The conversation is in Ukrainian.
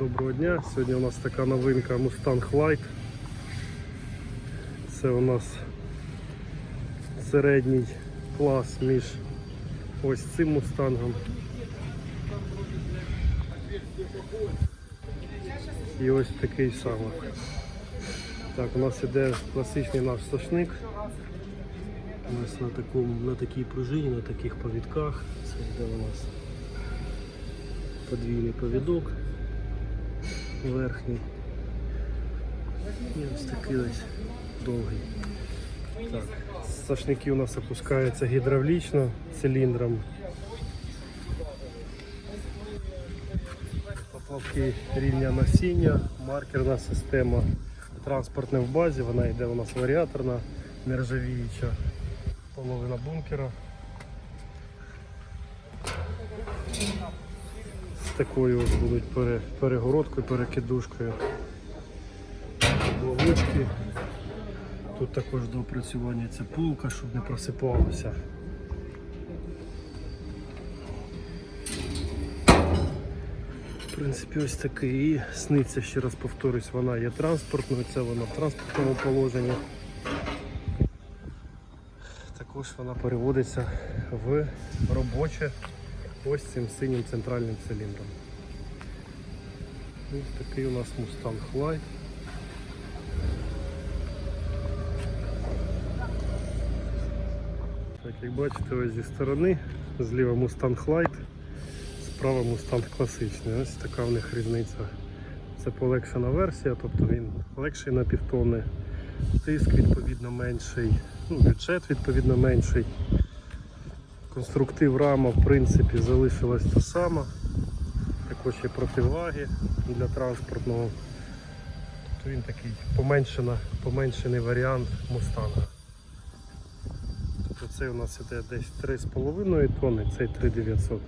Доброго дня. Сьогодні у нас така новинка Mustang Light. Це у нас середній клас між ось цим мустангом і ось такий самий. Так, у нас іде класичний наш сошник. Ось на, такому, на такій пружині, на таких повідках. Це йде у нас подвійний повідок верхній. І ось такий ось довгий. Так. Сошники у нас опускаються гідравлічно циліндром. Поплавки рівня насіння, маркерна система. Транспортне в базі, вона йде у нас варіаторна, нержавіюча, половина бункера. Такою ось будуть пере- перегородкою, перекидушкою. Бловички. Тут також до опрацювання ця пулка, щоб не просипалося. В принципі, ось такий. І сниться, ще раз повторюсь, вона є транспортною, це вона в транспортному положенні. Також вона переводиться в робоче ось цим синім центральним циліндром. Ось такий у нас Mustang Light. Так, як бачите, ось зі сторони, зліва Mustang Light, справа Mustang класичний. Ось така в них різниця. Це полегшена версія, тобто він легший на півтони, тиск відповідно менший, ну, бюджет відповідно менший. Конструктив рама в принципі залишилась та сама. Також є противаги для транспортного. То він такий поменшений варіант Мустанга. Тобто це у нас іде десь 3,5 тонни, цей 3900.